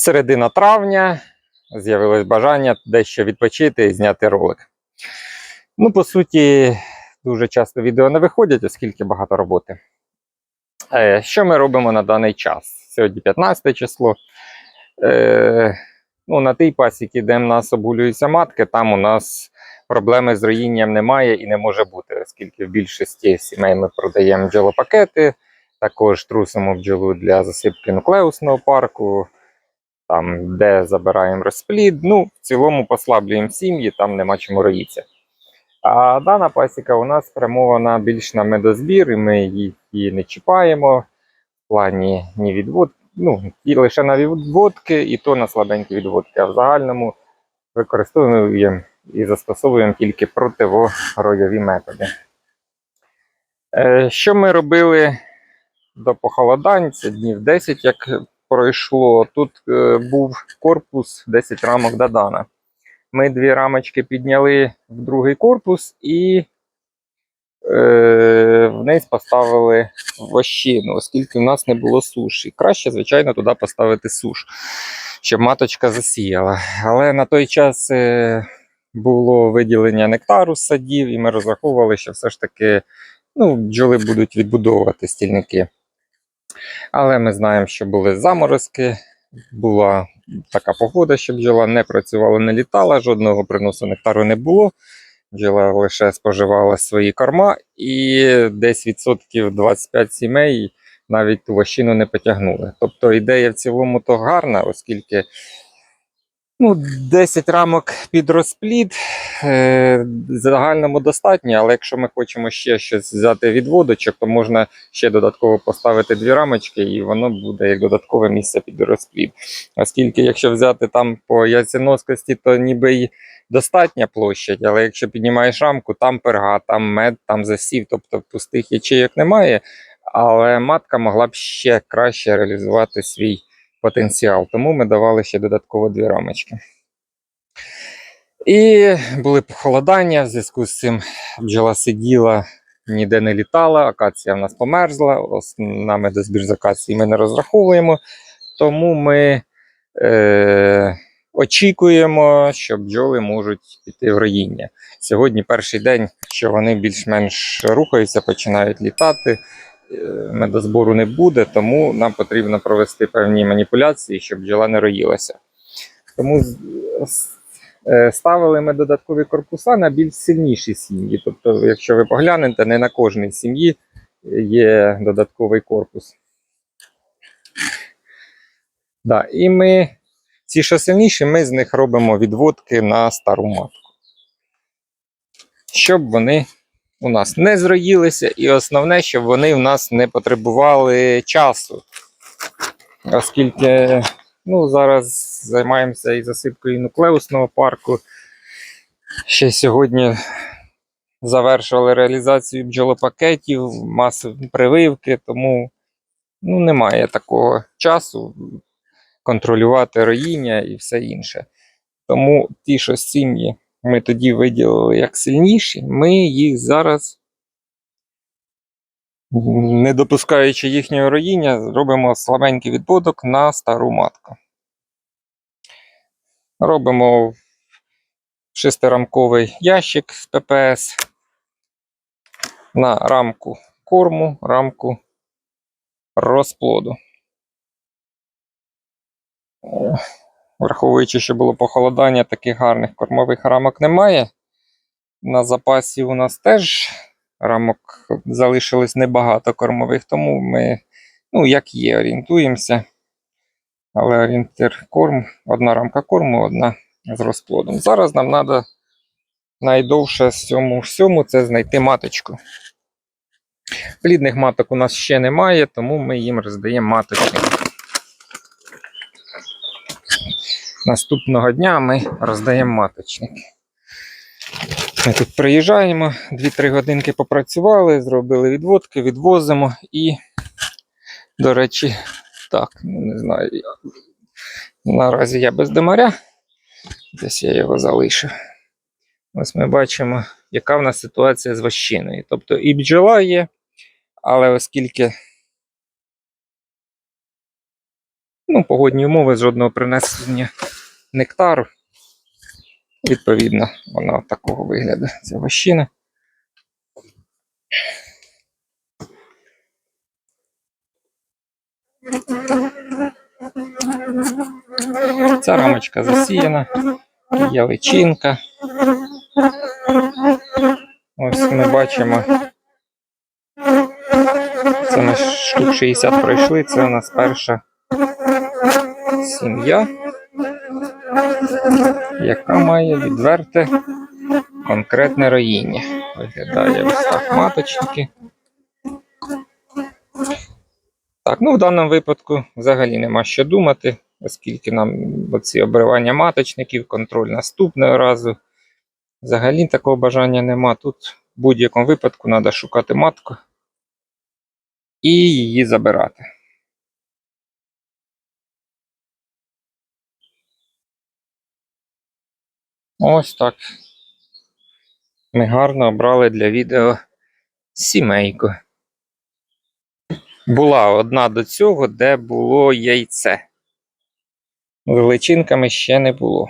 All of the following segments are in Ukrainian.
Середина травня з'явилось бажання дещо відпочити і зняти ролик. Ну, по суті, дуже часто відео не виходять, оскільки багато роботи. Е, Що ми робимо на даний час? Сьогодні 15 число. Е, ну, на тій пасіці, де в нас обгулюються матки, там у нас проблеми з роїнням немає і не може бути, оскільки в більшості сімей ми продаємо бджолопакети, також трусимо бджолу для засипки нуклеусного парку, там, де забираємо розплід. Ну, в цілому послаблюємо сім'ї, там нема чому роїтися. А дана пасіка у нас спрямована більш на медозбір, і ми її, не чіпаємо в плані ні відвод, ну, і лише на відводки, і то на слабенькі відводки. А в загальному використовуємо і застосовуємо тільки противороєві методи. Е, Що ми робили до похолодань? Це днів 10, як пройшло. Тут е, був корпус 10 рамок Дадана. Ми дві рамочки підняли в другий корпус і е, вниз поставили вощину, оскільки в нас не було суші. Краще, звичайно, туди поставити суш, щоб маточка засіяла. Але на той час е, було виділення нектару з садів, і ми розраховували, що все ж таки ну, бджоли будуть відбудовувати стільники. Але ми знаємо, що були заморозки, була така погода, що бджола не працювала, не літала, жодного приносу нектару не було. Бджола лише споживала свої корма, і десь відсотків 25 сімей навіть ту вощину не потягнули. Тобто ідея в цілому то гарна, оскільки ну, 10 рамок під розплід е, загальному достатньо, але якщо ми хочемо ще щось взяти від водочок, то можна ще додатково поставити дві рамочки, і воно буде як додаткове місце під розплід. Оскільки, якщо взяти там по яйценоскості, то ніби й достатня площадь, але якщо піднімаєш рамку, там перга, там мед, там засів, тобто пустих ячейок немає. Але матка могла б ще краще реалізувати свій потенціал. Тому ми давали ще додатково дві рамочки. І були похолодання, в зв'язку з цим бджола сиділа, ніде не літала, акація в нас померзла, ос- на медозбір з акації ми не розраховуємо. Тому ми е, очікуємо, що бджоли можуть піти в роїння. Сьогодні перший день, що вони більш-менш рухаються, починають літати. Е, Медозбору не буде, тому нам потрібно провести певні маніпуляції, щоб бджола не роїлася. Тому е, ставили ми додаткові корпуса на більш сильніші сім'ї. Тобто, якщо ви поглянете, не на кожній сім'ї є додатковий корпус. Да, і ми, ці, що сильніші, ми з них робимо відводки на стару матку. Щоб вони у нас не зроїлися, і основне, щоб вони в нас не потребували часу. Оскільки ну, зараз займаємося і засипкою нуклеусного парку. Ще сьогодні завершували реалізацію бджолопакетів, масові прививки, тому ну, немає такого часу контролювати роїння і все інше. Тому ті, що сім'ї ми тоді виділили як сильніші, ми їх зараз, не допускаючи їхнього роїння, робимо слабенький відводок на стару матку. Робимо шестирамковий ящик з ППС на рамку корму, рамку розплоду. Враховуючи, що було похолодання, таких гарних кормових рамок немає. На запасі у нас теж рамок залишилось небагато кормових, тому ми, ну, як є, орієнтуємося. Але орієнтир корм, одна рамка корму, одна з розплодом. Зараз нам треба найдовше з цьому всьому це знайти маточку. Плідних маток у нас ще немає, тому ми їм роздаємо маточник. Наступного дня ми роздаємо маточник. Ми тут приїжджаємо, 2-3 годинки попрацювали, зробили відводки, відвозимо і, до речі, так, ну не знаю. я- Наразі я без демаря. Десь я його залишив. Ось ми бачимо, яка в нас ситуація з вощиною. Тобто і бджола є, але оскільки Ну, погодні умови жодного принесення нектару. Відповідно, вона такого вигляду. Ця вощина. Ця рамочка засіяна, є личинка. Ось ми бачимо. Це ми штук 60 пройшли, це у нас перша сім'я, яка має відверте конкретне роїння. Виглядає ось так маточники. Так, ну в даному випадку взагалі нема що думати, оскільки нам оці обривання маточників, контроль наступного разу. Взагалі такого бажання нема. Тут в будь-якому випадку треба шукати матку і її забирати. Ось так. Ми гарно обрали для відео сімейку. Була одна до цього, де було яйце. З ще не було.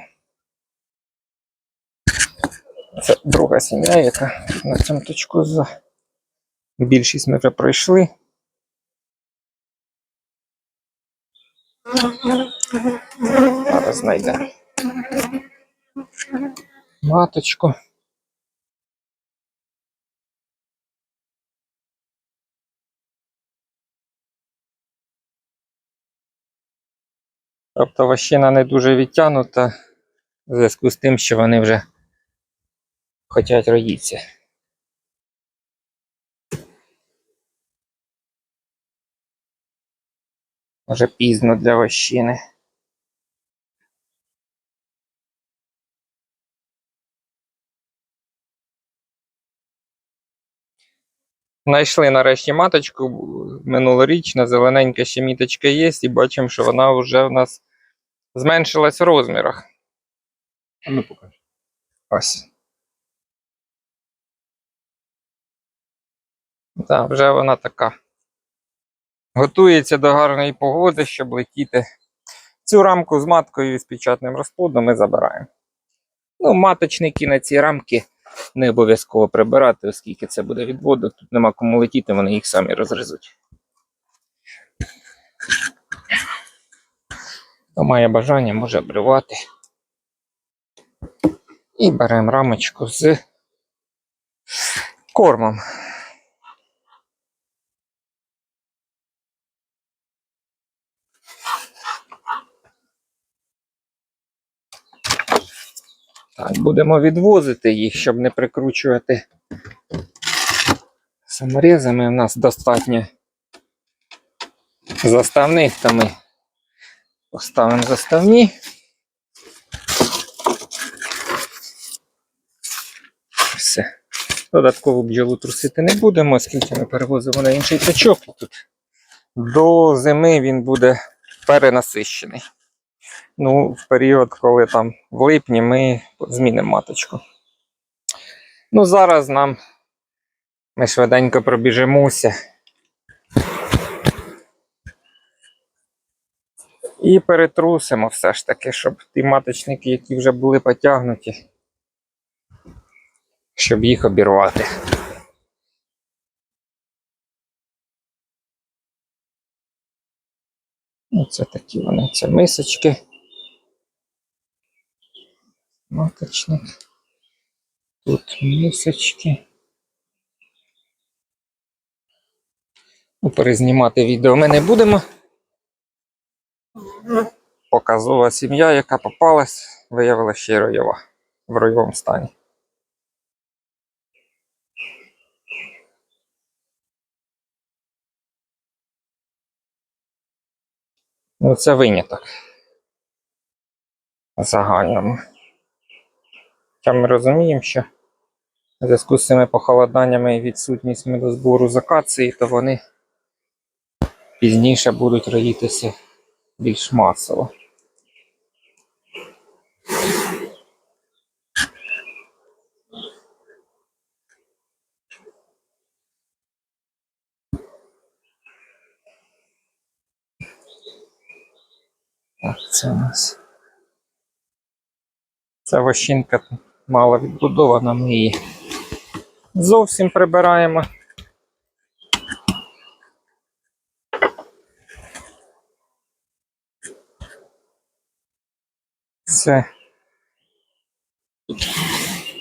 Це друга сім'я, яка на цьому точку за більшість ми вже пройшли. Зараз знайдемо маточку. Тобто вощина не дуже відтягнута в зв'язку з тим, що вони вже хочуть роїтися. Вже пізно для вощини. Знайшли нарешті маточку минулорічна, зелененька ще міточка є, і бачимо, що вона вже в нас зменшилась в розмірах. Ну покажи. Ось. Так, вже вона така. Готується до гарної погоди, щоб летіти. Цю рамку з маткою і з печатним розплодом ми забираємо. Ну, маточники на ці рамки не обов'язково прибирати, оскільки це буде відводок. Тут нема кому летіти, вони їх самі розрізуть. Хто має бажання, може обривати. І беремо рамочку з кормом. Так, будемо відвозити їх, щоб не прикручувати саморізами. У нас достатньо заставних, то ми поставимо заставні. Все. Додаткову бджолу трусити не будемо, оскільки ми перевозимо на інший тачок. Тут до зими він буде перенасищений. Ну, в період, коли там в липні ми змінимо маточку. Ну, зараз нам ми швиденько пробіжимося. І перетрусимо все ж таки, щоб ті маточники, які вже були потягнуті, щоб їх обірвати. Оце такі вони, це мисочки. Маточник. Тут мисочки. Ну, перезнімати відео ми не будемо. Показова сім'я, яка попалась, виявилася ще ройова в ройовому стані. Ну, це виняток. Загальному. Хоча ми розуміємо, що в зв'язку з цими похолоданнями і відсутність медозбору з акації, то вони пізніше будуть роїтися більш масово. Так, це у нас. Ця вощинка мало відбудована, ми її зовсім прибираємо. Це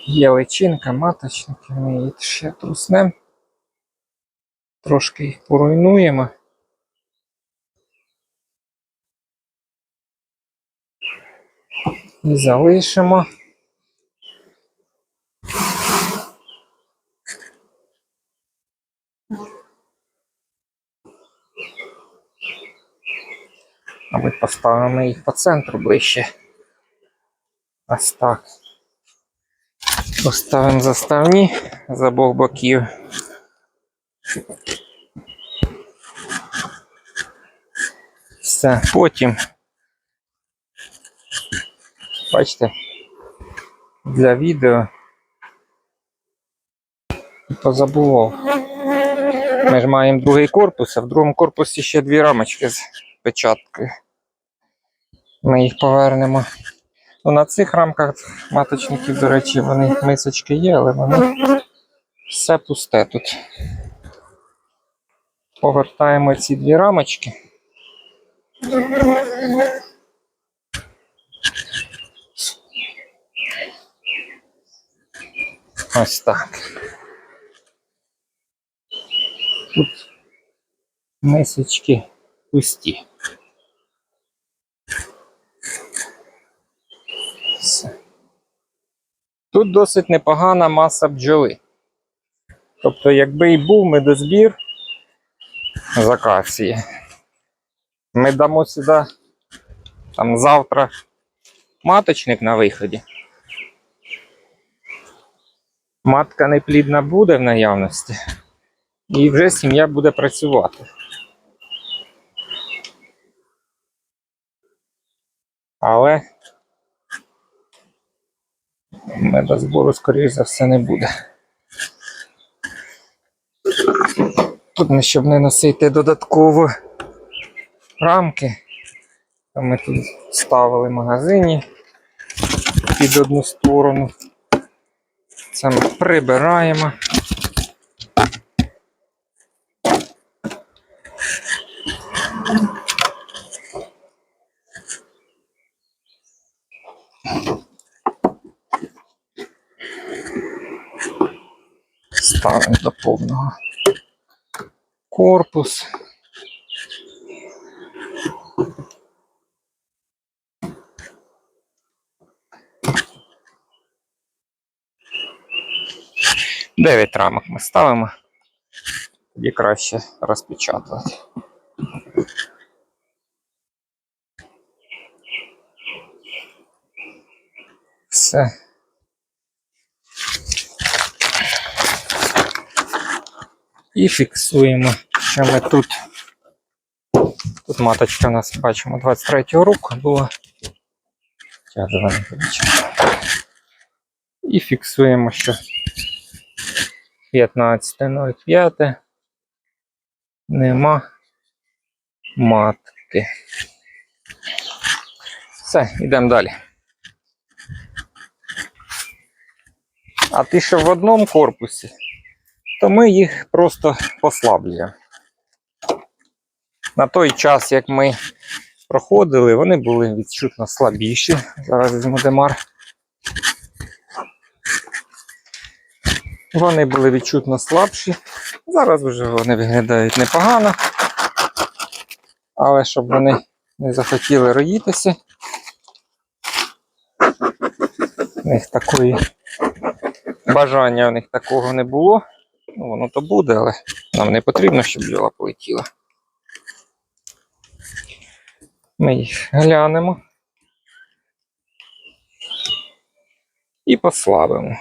є личинка, маточники, ми її ще труснемо. Трошки їх поруйнуємо. І залишимо. Мабуть, поставимо їх по центру ближче. Ось так. Поставимо заставні з обох боків. Все, потім. Бачите, для відео позабував. Ми ж маємо другий корпус, а в другому корпусі ще дві рамочки з печаткою. Ми їх повернемо. Ну, на цих рамках маточників, до речі, вони мисочки є, але вони все пусте тут. Повертаємо ці дві рамочки. Ось так. Тут мисочки пусті. Все. Тут досить непогана маса бджоли. Тобто, якби і був медозбір з акації, ми дамо сюди там завтра маточник на виході. Матка неплідна буде в наявності, і вже сім'я буде працювати. Але медозбору, скоріш за все, не буде. Тут ми, щоб не носити додатково рамки, ми тут ставили магазині під одну сторону. Це ми прибираємо. Ставимо до повного корпус. Дев'ять рамок ми ставимо. Тоді краще розпечатувати. Все. І фіксуємо, що ми тут. Тут маточка у нас бачимо 23-го року була. І фіксуємо, що 15.05 нема матки. Все, йдемо далі. А ти що в одному корпусі, то ми їх просто послаблюємо. На той час, як ми проходили, вони були відчутно слабіші. Зараз візьму демар. Вони були відчутно слабші. Зараз вже вони виглядають непогано. Але щоб вони не захотіли роїтися, у них такої бажання у них такого не було. Ну, воно то буде, але нам не потрібно, щоб бджола полетіла. Ми їх глянемо і послабимо.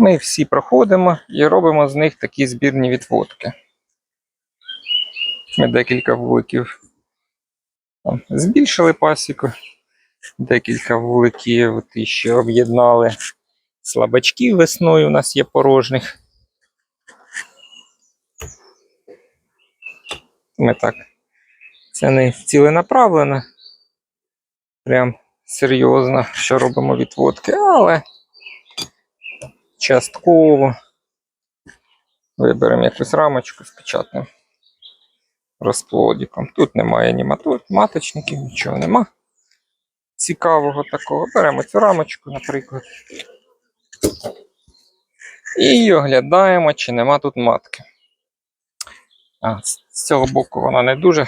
Ми всі проходимо і робимо з них такі збірні відводки. Ми декілька вуликів збільшили пасіку, декілька вуликів і ще об'єднали слабачків весною. У нас є порожніх. Ми так. Це не ціленаправлено. Прям серйозно, що робимо відводки, але частково виберемо якусь рамочку з печатним розплодиком. Тут немає ні маточників, нічого нема. Цікавого такого. Беремо цю рамочку, наприклад. І оглядаємо, чи нема тут матки. А, з цього боку вона не дуже.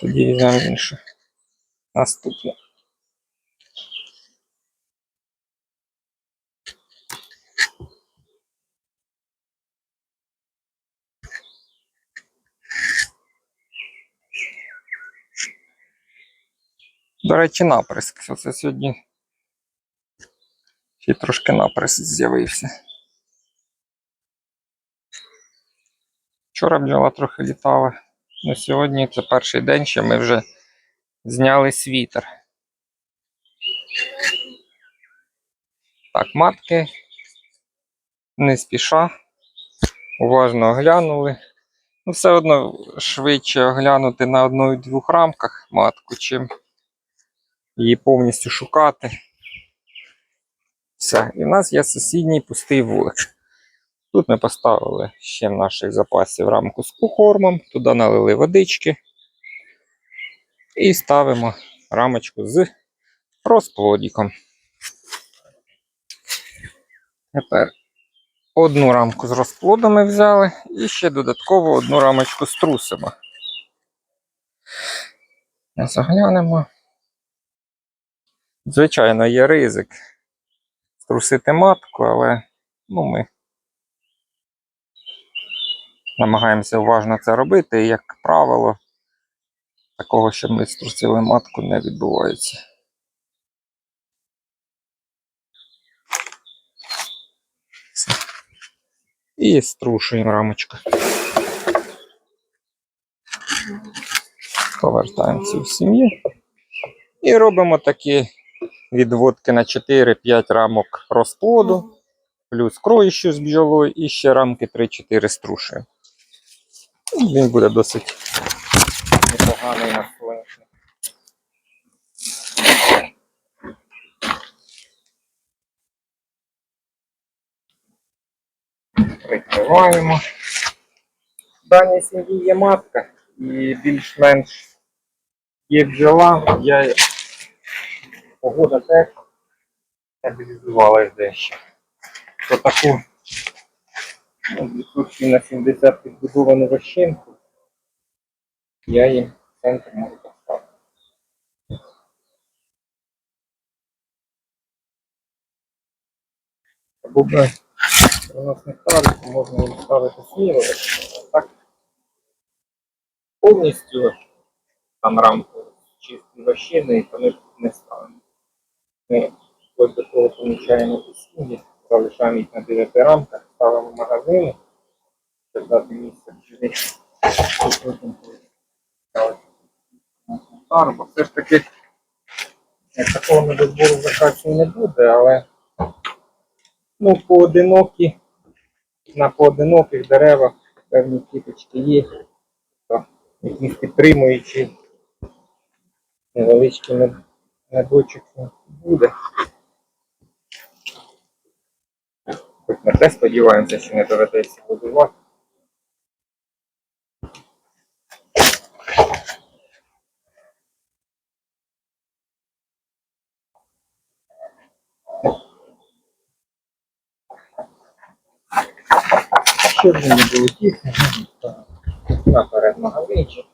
Тоді візьмемо іншу. Наступну. До речі, наприск. Оце сьогодні ще трошки наприск з'явився. Вчора бджола трохи літала. Ну, сьогодні це перший день, що ми вже зняли світер. Так, матки не спіша. Уважно оглянули. Ну, все одно швидше оглянути на одної-двох рамках матку, чим її повністю шукати. Все, і в нас є сусідній пустий вулик. Тут ми поставили ще наших запасів рамку з кухормом, туди налили водички і ставимо рамочку з розплодіком. Тепер одну рамку з розплодом ми взяли і ще додатково одну рамочку струсимо. Заглянемо. Звичайно, є ризик струсити матку, але ну, ми намагаємося уважно це робити, і, як правило, такого, щоб ми струсили матку, не відбувається. І струшуємо рамочку. Повертаємо цю в сім'ю. І робимо такі відводки на 4-5 рамок розплоду, плюс кроїщу з бджолою і ще рамки 3-4 струшуємо. Ну, Він буде досить непоганий на сонячний. Прикриваємо. В даній сім'ї є матка і більш-менш є бджола. Я погода теж стабілізувалась дещо. То таку ну, відсотків на 70 підбудовану вощинку я їм в центр можу поставити. Або би у нас не ставити, можна їм ставити сміло. Так повністю там рамку чисті вощини, то ми не ставимо. Ми ось до того помічаємо посіння, залишаємо їх на 9 рамках, ставимо магазини, щоб дати місце бджолі. І потім ставити на тару, бо все ж таки як такого недозбору закачу не буде, але ну, поодинокі, на поодиноких деревах певні кіточки є, якісь підтримуючі невеличкий недочок буде. Хоч на те сподіваємося, що не доведеться будувати. Щоб не було тісно, наперед магазинчик.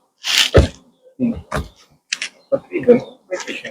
Sí.